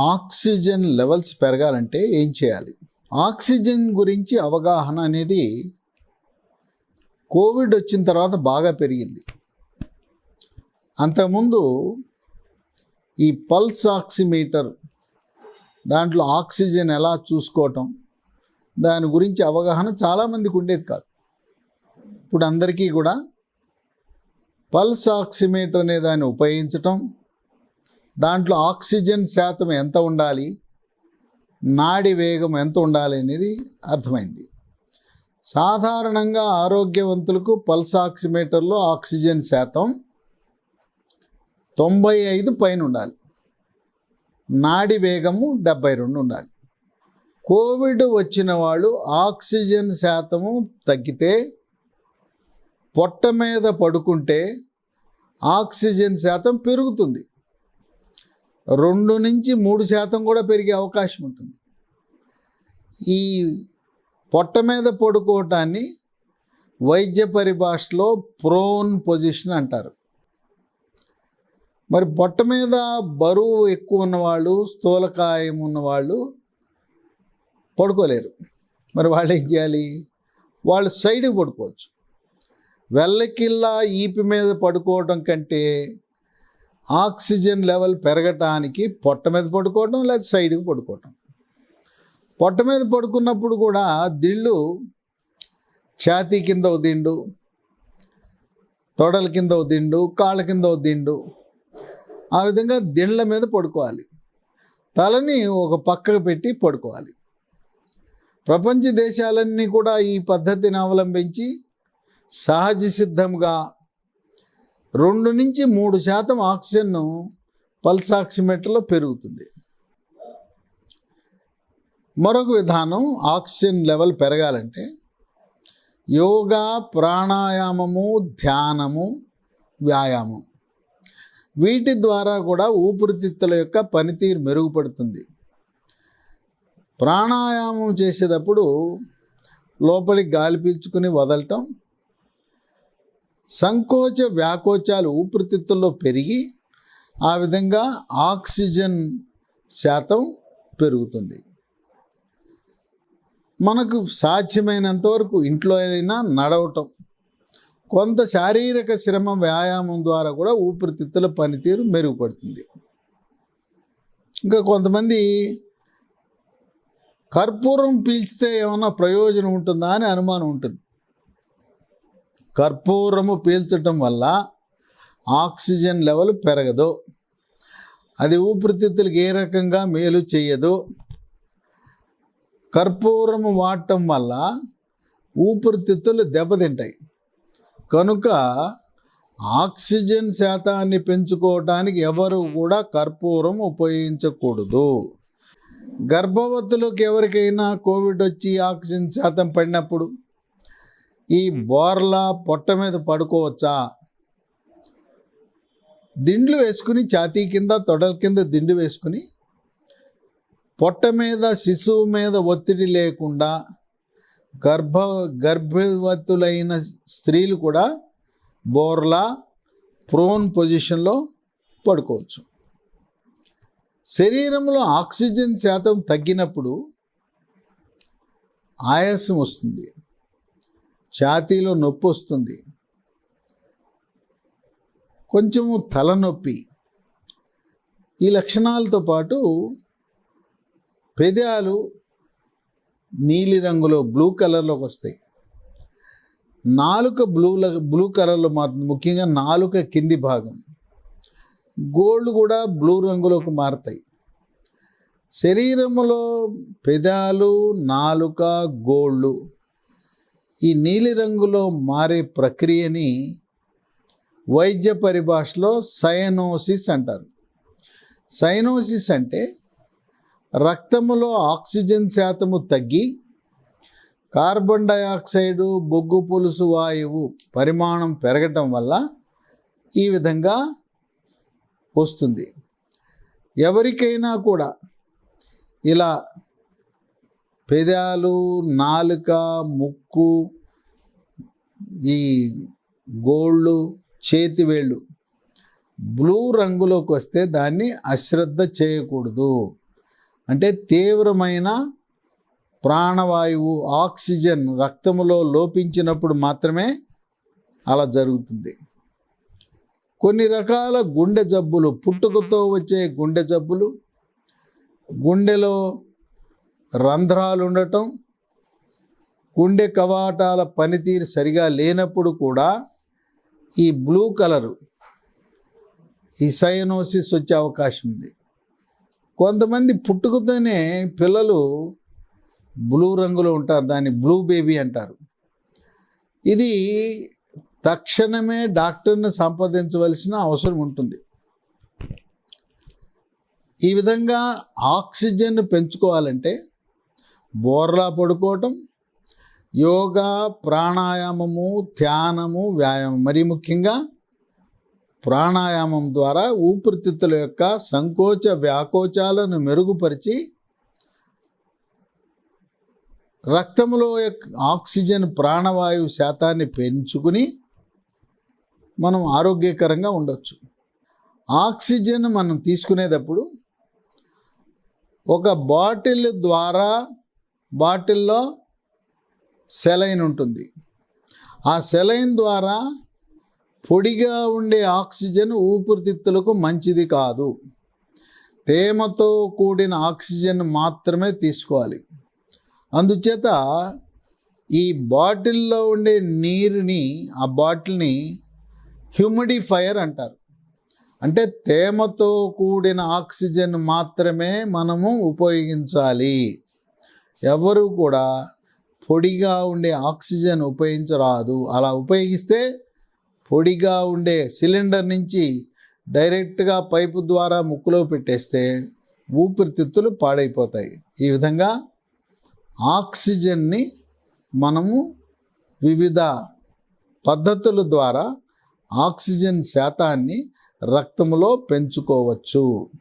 Oxygen levels పెరగాలంటే ఏం చేయాలి? ఆక్సిజన్ గురించి అవగాహన అనేది కోవిడ్ వచ్చిన తర్వాత బాగా పెరిగింది. అంతకుముందు ఈ పల్స్ ఆక్సిమీటర్ దాంట్లో ఆక్సిజన్ ఎలా చూసుకోవటం దాని గురించి అవగాహన చాలామందికి ఉండేది కాదు. ఇప్పుడు అందరికీ కూడా పల్స్ ఆక్సిమీటర్ అనే దాన్ని ఉపయోగించటం దాంట్లో ఆక్సిజన్ శాతం ఎంత ఉండాలి? నాడి వేగం ఎంత ఉండాలి అనేది అర్థమైంది. సాధారణంగా ఆరోగ్యవంతులకు పల్స్ ఆక్సిమీటర్లో ఆక్సిజన్ శాతం తొంభై ఐదు పైన ఉండాలి. నాడి వేగము డెబ్బై రెండు ఉండాలి. కోవిడ్ వచ్చిన వాళ్ళు ఆక్సిజన్ శాతము తగ్గితే పొట్ట మీద పడుకుంటే ఆక్సిజన్ శాతం పెరుగుతుంది. రెండు నుంచి మూడు శాతం కూడా పెరిగే అవకాశం ఉంటుంది. ఈ పొట్ట మీద పడుకోవటాన్ని వైద్య పరిభాషలో ప్రోన్ పొజిషన్ అంటారు. మరి పొట్ట మీద బరువు ఎక్కువ ఉన్నవాళ్ళు స్థూలకాయం ఉన్నవాళ్ళు పడుకోలేరు. మరి వాళ్ళు ఏం చేయాలి? వాళ్ళు సైడ్కి పడుకోవచ్చు. వెల్లకిల్లా ఈపి మీద పడుకోవడం కంటే ఆక్సిజన్ లెవెల్ పెరగటానికి పొట్ట మీద పడుకోవటం లేదా సైడ్కి పడుకోవటం. పొట్ట మీద పడుకున్నప్పుడు కూడా దిళ్ళు ఛాతీ కింద ఒక దిండు తొడల కింద ఒక దిండు కాళ్ళ కింద ఒక దిండు. ఆ విధంగా దిండ్ల మీద పడుకోవాలి. తలని ఒక పక్కకు పెట్టి పడుకోవాలి. ప్రపంచ దేశాలన్నీ కూడా ఈ పద్ధతిని అవలంబించి సహజ సిద్ధంగా రెండు నుంచి మూడు శాతం ఆక్సిజన్ పల్స్ ఆక్సిమీటర్లో పెరుగుతుంది. మరొక విధానం ఆక్సిజన్ లెవెల్ పెరగాలంటే యోగా ప్రాణాయామము ధ్యానము వ్యాయామం. వీటి ద్వారా కూడా ఊపిరితిత్తుల యొక్క పనితీరు మెరుగుపడుతుంది. ప్రాణాయామం చేసేటప్పుడు లోపలికి గాలి పీల్చుకుని వదలటం సంకోచ వ్యాకోచాలు ఊపిరితిత్తుల్లో పెరిగి ఆ విధంగా ఆక్సిజన్ శాతం పెరుగుతుంది. మనకు సాధ్యమైనంత వరకు ఇంట్లో అయినా నడవటం కొంత శారీరక శ్రమ వ్యాయామం ద్వారా కూడా ఊపిరితిత్తుల పనితీరు మెరుగుపడుతుంది. ఇంకా కొంతమంది కర్పూరం పీల్చితే ఏమైనా ప్రయోజనం ఉంటుందా అని అనుమానం ఉంటుంది. కర్పూరము పీల్చటం వల్ల ఆక్సిజన్ లెవెల్ పెరగదు. అది ఊపిరితిత్తులకు ఏ రకంగా మేలు చేయదు. కర్పూరము వాడటం వల్ల ఊపిరితిత్తులు దెబ్బతింటాయి. కనుక ఆక్సిజన్ శాతాన్ని పెంచుకోవటానికి ఎవరు కూడా కర్పూరం ఉపయోగించకూడదు. గర్భవతులకు ఎవరికైనా కోవిడ్ వచ్చి ఆక్సిజన్ శాతం పడినప్పుడు ఈ బోర్లా పొట్ట మీద పడుకోవచ్చా? దిండ్లు వేసుకుని ఛాతీ కింద తొడల కింద దిండు వేసుకుని పొట్ట మీద శిశువు మీద ఒత్తిడి లేకుండా గర్భ గర్భవతులైన స్త్రీలు కూడా బోర్లా ప్రోన్ పొజిషన్లో పడుకోవచ్చు. శరీరంలో ఆక్సిజన్ శాతం తగ్గినప్పుడు ఆయాసం వస్తుంది. ఛాతీలో నొప్పి వస్తుంది. కొంచెము తలనొప్పి. ఈ లక్షణాలతో పాటు పెదాలు నీలి రంగులో బ్లూ కలర్లోకి వస్తాయి. నాలుక బ్లూ బ్లూ కలర్లో మారుతుంది ముఖ్యంగా నాలుక కింది భాగం. గోల్డ్ కూడా బ్లూ రంగులోకి మారుతాయి. శరీరంలో పెదాలు నాలుక గోళ్ళు ఈ నీలిరంగులో మారే ప్రక్రియని వైద్య పరిభాషలో సయనోసిస్ అంటారు. సైనోసిస్ అంటే రక్తములో ఆక్సిజన్ శాతము తగ్గి కార్బన్ డయాక్సైడు బొగ్గు పులుసు వాయువు పరిమాణం పెరగటం వల్ల ఈ విధంగా వస్తుంది. ఎవరికైనా కూడా ఇలా పెదాలు నాలుక ముక్కు ఈ గోళ్ళు చేతివేళ్ళు బ్లూ రంగులోకి వస్తే దాన్ని అశ్రద్ధ చేయకూడదు. అంటే తీవ్రమైన ప్రాణవాయువు ఆక్సిజన్ రక్తములో లోపించినప్పుడు మాత్రమే అలా జరుగుతుంది. కొన్ని రకాల గుండె జబ్బులు పుట్టుకతో వచ్చే గుండె జబ్బులు గుండెలో రంధ్రాలు ఉండటం గుండె కవాటాల పనితీరు సరిగా లేనప్పుడు కూడా ఈ బ్లూ కలరు ఈ సైనోసిస్ వచ్చే అవకాశం ఉంది. కొంతమంది పుట్టుకతోనే పిల్లలు బ్లూ రంగులో ఉంటారు దాన్ని బ్లూ బేబీ అంటారు. ఇది తక్షణమే డాక్టర్ని సంప్రదించవలసిన అవసరం ఉంటుంది. ఈ విధంగా ఆక్సిజన్ పెంచుకోవాలంటే బోర్లా పడుకోవటం యోగా ప్రాణాయామము ధ్యానము వ్యాయామం. మరీ ముఖ్యంగా ప్రాణాయామం ద్వారా ఊపిరితిత్తుల యొక్క సంకోచ వ్యాకోచాలను మెరుగుపరిచి రక్తంలో యొక్క ఆక్సిజన్ ప్రాణవాయువు శాతాన్ని పెంచుకుని మనం ఆరోగ్యకరంగా ఉండొచ్చు. ఆక్సిజన్ మనం తీసుకునేటప్పుడు ఒక బాటిల్ ద్వారా బాటిల్లో సెలైన్ ఉంటుంది. ఆ సెలైన్ ద్వారా పొడిగా ఉండే ఆక్సిజన్ ఊపిరితిత్తులకు మంచిది కాదు. తేమతో కూడిన ఆక్సిజన్ మాత్రమే తీసుకోవాలి. అందుచేత ఈ బాటిల్లో ఉండే నీరుని ఆ బాటిల్ని హ్యూమిడిఫైయర్ అంటారు. అంటే తేమతో కూడిన ఆక్సిజన్ మాత్రమే మనము ఉపయోగించాలి. ఎవరు కూడా పొడిగా ఉండే ఆక్సిజన్ ఉపయోగించరాదు. అలా ఉపయోగిస్తే పొడిగా ఉండే సిలిండర్ నుంచి డైరెక్ట్గా పైపు ద్వారా ముక్కులో పెట్టేస్తే ఊపిరితిత్తులు పాడైపోతాయి. ఈ విధంగా ఆక్సిజన్ని మనము వివిధ పద్ధతుల ద్వారా ఆక్సిజన్ శాతాన్ని రక్తంలో పెంచుకోవచ్చు.